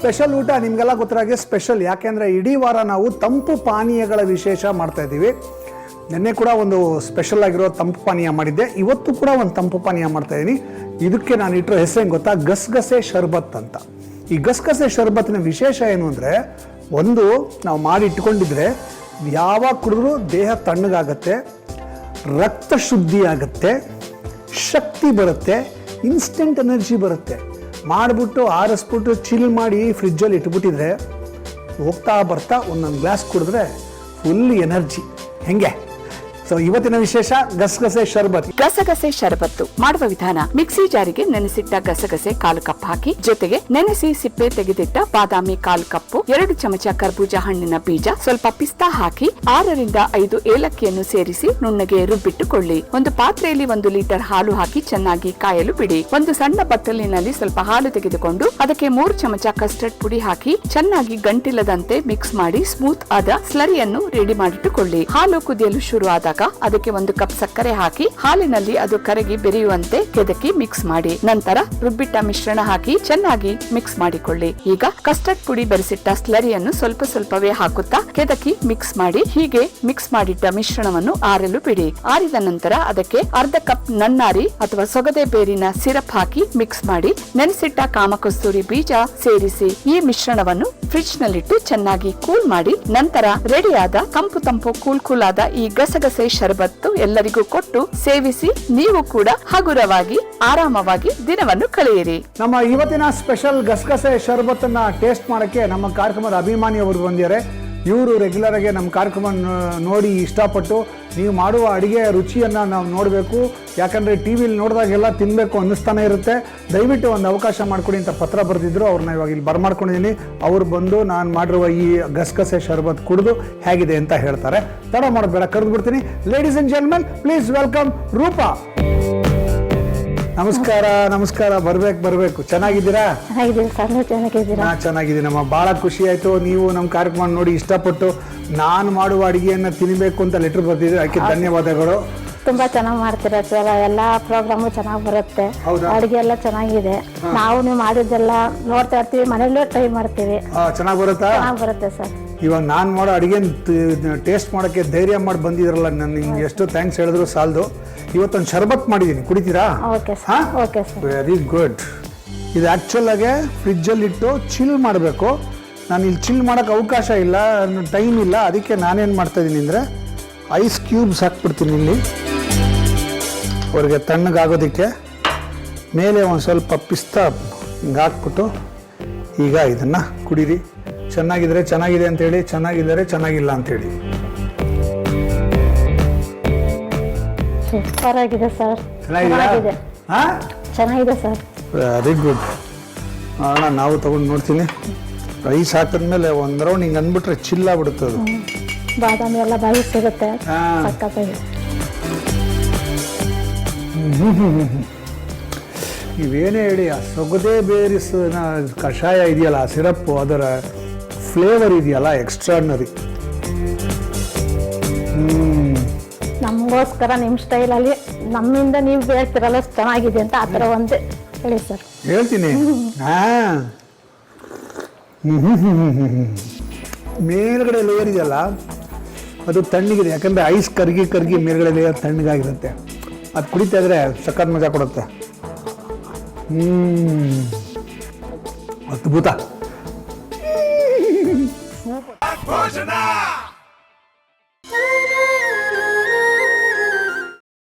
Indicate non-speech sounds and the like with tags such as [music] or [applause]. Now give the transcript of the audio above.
Special ಊಟ ನಿಮಗೆಲ್ಲ ಗೊತ್ತಿರಾಗೆ special, ಯಾಕೆಂದರೆ ಇಡೀ ವಾರ ನಾವು ತಂಪು ಪಾನೀಯಗಳ ವಿಶೇಷ ಮಾಡ್ತಾ ಇದ್ದೀವಿ. ನಿನ್ನೆ ಕೂಡ ಒಂದು ಸ್ಪೆಷಲ್ ಆಗಿರೋ ತಂಪು ಪಾನೀಯ ಮಾಡಿದ್ದೆ. ಇವತ್ತು ಕೂಡ ಒಂದು ತಂಪು ಪಾನೀಯ ಮಾಡ್ತಾ ಇದ್ದೀನಿ ಇದಕ್ಕೆ ನಾನು ಇಟ್ಟರೆ ಹೆಸರೇನು ಗೊತ್ತಾ? ಗಸಗಸೆ ಶರ್ಬತ್ ಅಂತ. ಈ ಗಸಗಸೆ ಶರ್ಬತ್ನ ವಿಶೇಷ ಏನು ಅಂದರೆ, ಒಂದು ನಾವು ಮಾಡಿ ಇಟ್ಕೊಂಡಿದ್ರೆ ಯಾವಾಗ ಕುಡಿದ್ರೂ ದೇಹ ತಣ್ಣಗಾಗತ್ತೆ, ರಕ್ತ ಶುದ್ಧಿ ಆಗುತ್ತೆ, ಶಕ್ತಿ ಬರುತ್ತೆ ಇನ್ಸ್ಟೆಂಟ್ ಎನರ್ಜಿ ಬರುತ್ತೆ. ಮಾಡಿಬಿಟ್ಟು ಆರಿಸ್ಬಿಟ್ಟು ಚಿಲ್ ಮಾಡಿ ಫ್ರಿಜ್ಜಲ್ಲಿ ಇಟ್ಬಿಟ್ಟಿದ್ರೆ ಹೋಗ್ತಾ ಬರ್ತಾ ಒಂದೊಂದು ಗ್ಲಾಸ್ ಕುಡಿದ್ರೆ ಫುಲ್ ಎನರ್ಜಿ ಹೆಂಗೆ? ಸೊ ಇವತ್ತಿನ ವಿಶೇಷ ಗಸಗಸೆ ಶರ್ಬತ್. ಗಸಗಸೆ ಶರಬತ್ತು ಮಾಡುವ ವಿಧಾನ, ಮಿಕ್ಸಿ ಜಾರಿಗೆ ನೆನೆಸಿಟ್ಟ ಗಸಗಸೆ ಕಾಲು ಕಪ್ ಹಾಕಿ, ಜೊತೆಗೆ ನೆನೆಸಿ ಸಿಪ್ಪೆ ತೆಗೆದಿಟ್ಟ ಬಾದಾಮಿ ಕಾಲು ಕಪ್ಪು, ಎರಡು ಚಮಚ ಕರ್ಬೂಜ ಹಣ್ಣಿನ ಬೀಜ, ಸ್ವಲ್ಪ ಪಿಸ್ತಾ ಹಾಕಿ, ಆರರಿಂದ ಐದು ಏಲಕ್ಕಿಯನ್ನು ಸೇರಿಸಿ ನುಣ್ಣಗೆ ರುಬ್ಬಿಟ್ಟುಕೊಳ್ಳಿ. ಒಂದು ಪಾತ್ರೆಯಲ್ಲಿ ಒಂದು ಲೀಟರ್ ಹಾಲು ಹಾಕಿ ಚೆನ್ನಾಗಿ ಕಾಯಲು ಬಿಡಿ. ಒಂದು ಸಣ್ಣ ಬಟ್ಟಲಿನಲ್ಲಿ ಸ್ವಲ್ಪ ಹಾಲು ತೆಗೆದುಕೊಂಡು, ಅದಕ್ಕೆ ಮೂರು ಚಮಚ ಕಸ್ಟರ್ಡ್ ಪುಡಿ ಹಾಕಿ, ಚೆನ್ನಾಗಿ ಗಂಟಿಲ್ಲದಂತೆ ಮಿಕ್ಸ್ ಮಾಡಿ ಸ್ಮೂತ್ ಆದ ಸ್ಲರಿಯನ್ನು ರೆಡಿ ಮಾಡಿಟ್ಟುಕೊಳ್ಳಿ. ಹಾಲು ಕುದಿಯಲು ಶುರು ಆದಾಗ ಅದಕ್ಕೆ ಒಂದು ಕಪ್ ಸಕ್ಕರೆ ಹಾಕಿ ಹಾಲಿನಲ್ಲಿ ಅದು ಕರಗಿ ಬೆರೆಯುವಂತೆ ಕೆದಕಿ ಮಿಕ್ಸ್ ಮಾಡಿ. ನಂತರ ರುಬ್ಬಿಟ್ಟ ಮಿಶ್ರಣ ಹಾಕಿ ಚೆನ್ನಾಗಿ ಮಿಕ್ಸ್ ಮಾಡಿಕೊಳ್ಳಿ. ಈಗ ಕಸ್ಟರ್ಡ್ ಪುಡಿ ಬೆರೆಸಿಟ್ಟ ಸ್ಲರಿಯನ್ನು ಸ್ವಲ್ಪ ಸ್ವಲ್ಪವೇ ಹಾಕುತ್ತಾ ಕೆದಕಿ ಮಿಕ್ಸ್ ಮಾಡಿ ಹೀಗೆ ಮಿಕ್ಸ್ ಮಾಡಿಟ್ಟ ಮಿಶ್ರಣವನ್ನು ಆರಲು ಬಿಡಿ. ಆರಿದ ನಂತರ ಅದಕ್ಕೆ ಅರ್ಧ ಕಪ್ ನನ್ನಾರಿ ಅಥವಾ ಸೊಗದೆ ಬೇರಿನ ಸಿರಪ್ ಹಾಕಿ ಮಿಕ್ಸ್ ಮಾಡಿ ನೆನೆಸಿಟ್ಟ ಕಾಮಕಸ್ತೂರಿ ಬೀಜ ಸೇರಿಸಿ ಈ ಮಿಶ್ರಣವನ್ನು ಫ್ರಿಡ್ಜ್ ನಲ್ಲಿಟ್ಟು ಚೆನ್ನಾಗಿ ಕೂಲ್ ಮಾಡಿ ನಂತರ ರೆಡಿಯಾದ ತಂಪು ತಂಪು ಕೂಲ್ ಕೂಲ್ ಆದ ಈ ಗಸಗಸೆ ಶರಬತ್ತು ಎಲ್ಲರಿಗೂ ಕೊಟ್ಟು ಸೇವಿಸಿ ನೀವು ಕೂಡ ಹಗುರವಾಗಿ, ಆರಾಮವಾಗಿ ದಿನವನ್ನು ಕಳೆಯಿರಿ. ನಮ್ಮ ಇವತ್ತಿನ ಸ್ಪೆಷಲ್ ಗಸಗಸೆ ಶರಬತ್ತನ್ನ ಟೇಸ್ಟ್ ಮಾಡಕ್ಕೆ ನಮ್ಮ ಕಾರ್ಯಕ್ರಮದ ಅಭಿಮಾನಿ ಅವರು ಬಂದಿದ್ದಾರೆ. ಇವರು ರೆಗ್ಯುಲರ್ ಆಗಿ ನಮ್ಮ ಕಾರ್ಯಕ್ರಮ ನೋಡಿ ಇಷ್ಟಪಟ್ಟು ನೀವು ಮಾಡುವ ಅಡುಗೆಯ ರುಚಿಯನ್ನು ನಾವು ನೋಡಬೇಕು. ಯಾಕಂದರೆ ಟಿ ವಿಲಿ ನೋಡಿದಾಗೆಲ್ಲ ತಿನ್ನಬೇಕು ಅನ್ನಿಸ್ತಾನೆ ಇರುತ್ತೆ. ದಯವಿಟ್ಟು ಒಂದು ಅವಕಾಶ ಮಾಡಿಕೊಡಿ ಅಂತ ಪತ್ರ ಬರೆದಿದ್ರು, ಅವ್ರನ್ನ ಇವಾಗ ಇಲ್ಲಿ ಬರ್ಮಾಡ್ಕೊಂಡಿದ್ದೀನಿ ಅವ್ರು ಬಂದು ನಾನು ಮಾಡಿರುವ ಈ ಗಸಗಸೆ ಶರ್ಬತ್ ಕುಡಿದು ಹೇಗಿದೆ ಅಂತ ಹೇಳ್ತಾರೆ. ತಡ ಮಾಡೋದು ಬೇಡ ಕರೆದು ಬಿಡ್ತೀನಿ ladies and gentlemen please welcome Roopa. ನಮಸ್ಕಾರ ನಮಸ್ಕಾರ ಬರ್ಬೇಕು ಬರ್ಬೇಕು. ಚೆನ್ನಾಗಿದ್ದೀರಾ? ಚೆನ್ನಾಗಿದ್ದೀನಿ ಸರ್ ನೀವು ಚೆನ್ನಾಗಿದ್ದೀರಾ? ನಾ ಚೆನ್ನಾಗಿದ್ದೀನಮ್ಮ ಭಾಳ ಖುಷಿ ಆಯಿತು. ನೀವು ನಮ್ಮ ಕಾರ್ಯಕ್ರಮ ನೋಡಿ ಇಷ್ಟಪಟ್ಟು ನಾನು ಮಾಡುವ ಅಡುಗೆಯನ್ನು ತಿನ್ನಬೇಕು ಅಂತ ಲೆಟರ್ ಬರ್ತಿದ್ರೆ ಅದಕ್ಕೆ ಧನ್ಯವಾದಗಳು. ತುಂಬಾ ಚೆನ್ನಾಗಿ ಮಾಡ್ತೀರಾ ಸರ್? ಎಲ್ಲಾ ಪ್ರೋಗ್ರಾಮು ಚೆನ್ನಾಗಿ ಬರುತ್ತೆ. ಅಡಿಗೆ ಎಲ್ಲ ಚೆನ್ನಾಗಿದೆ. ನಾವು ನೀವು ಮಾಡಿದ್ದೆಲ್ಲ ನೋಡ್ತಾ ಇರ್ತೀವಿ ಮನೇಲೂ ಟ್ರೈ ಮಾಡ್ತೀವಿ. ಚೆನ್ನಾಗಿ ಬರುತ್ತಾ? ಚೆನ್ನಾಗಿ ಬರುತ್ತೆ ಸರ್. ಇವಾಗ ನಾನು ಮಾಡೋ ಅಡುಗೆ ಟೇಸ್ಟ್ ಮಾಡೋಕ್ಕೆ ಧೈರ್ಯ ಮಾಡಿ ಬಂದಿದ್ರಲ್ಲ ನಾನು ನಿಮ್ಗೆ ಎಷ್ಟು ಥ್ಯಾಂಕ್ಸ್ ಹೇಳಿದ್ರು ಸಾಲದು. ಇವತ್ತೊಂದು ಶರ್ಬತ್ ಮಾಡಿದ್ದೀನಿ ಕುಡಿತೀರಾ? ಹಾ? ವೆರಿ ಗುಡ್ ಇದು ಆ್ಯಕ್ಚುಲಾಗೆ ಫ್ರಿಜ್ಜಲ್ಲಿಟ್ಟು ಚಿಲ್ ಮಾಡಬೇಕು. ನಾನು ಇಲ್ಲಿ ಚಿಲ್ ಮಾಡೋಕ್ಕೆ ಅವಕಾಶ ಇಲ್ಲ ಟೈಮ್ ಇಲ್ಲ ಅದಕ್ಕೆ ನಾನೇನು ಮಾಡ್ತಾಯಿದ್ದೀನಿ ಅಂದರೆ ಐಸ್ ಕ್ಯೂಬ್ಸ್ ಹಾಕ್ಬಿಡ್ತೀನಿ ಇಲ್ಲಿ. ಅವ್ರಿಗೆ ತಣ್ಣಗಾಗೋದಕ್ಕೆ. ಮೇಲೆ ಒಂದು ಸ್ವಲ್ಪ ಪಿಸ್ತಾ ಹಿಂಗೆ ಹಾಕ್ಬಿಟ್ಟು ಈಗ ಇದನ್ನು ಕುಡೀರಿ. ಚೆನ್ನಾಗಿದ್ರೆ ಚೆನ್ನಾಗಿದೆ ಅಂತೇಳಿ ಚೆನ್ನಾಗಿದ್ದರೆ ಚೆನ್ನಾಗಿಲ್ಲ ಅಂತೇಳಿ. ಸೂಪರ್ ಆಗಿದೆ ಸರ್ ಚೆನ್ನಾಗಿದೆ. ಹಾಂ? ಚೆನ್ನಾಗಿದೆ ಸರ್. Very good. ಅಣ್ಣ ನಾವು ತಗೊಂಡು ನೋಡ್ತೀನಿ. ರೈಸ್ ಹಾಕಿದ್ಮೇಲೆ ಒಂದು ರೌಂಡ್ ಹಿಂಗೆ ಅಂದ್ಬಿಟ್ರೆ ಚಿಲ್ಲಾಗ್ಬಿಡುತ್ತೆ ಅದು. ಬಾದಾಮಿ ಎಲ್ಲ ಬಾಯಿ ಸಿಗುತ್ತೆ. ಸಕ್ಕತ್ತಾಗಿ ನೀವೇನೇ ಹೇಳಿ ಆ ಸೊಗದೆ ಬೇರಿಸು ಕಷಾಯ ಇದೆಯಲ್ಲ ಆ ಸಿರಪ್ಪು ಅದರ ಫ್ಲೇವರ್ ಇದೆಯಲ್ಲ ಎಕ್ಸ್ಟ್ರಾರ್ನರಿ ನಮಗೋಸ್ಕರ ನಿಮ್ಮ ಸ್ಟೈಲಲ್ಲಿ ನಮ್ಮಿಂದ ನೀವು ಹೇಳ್ತಿರಲ್ಲ ಚೆನ್ನಾಗಿದೆ ಅಂತ ಆ ಥರ ಒಂದು ಹೇಳಿ ಸರ್. ಹೇಳ್ತೀನಿ. ಹಾಂ. [laughs] ಮೇಲ್ಗಡೆ ಲೇಯರ್ ಇದೆಯಲ್ಲ ಅದು ತಣ್ಣಗಿದೆ. ಯಾಕಂದರೆ ಐಸ್ ಕರ್ಗಿ ಕರ್ಗಿ ಮೇಲ್ಗಡೆ ಲೇಯರ್ ತಣ್ಣಗಾಗಿರುತ್ತೆ. ಅದು ಕುಡಿತಾ ಇದ್ರೆ ಸಖತ್ ಮಜಾ ಕೊಡುತ್ತೆ. ಹ್ಞೂ ಅದ್ಭುತ. Пожена!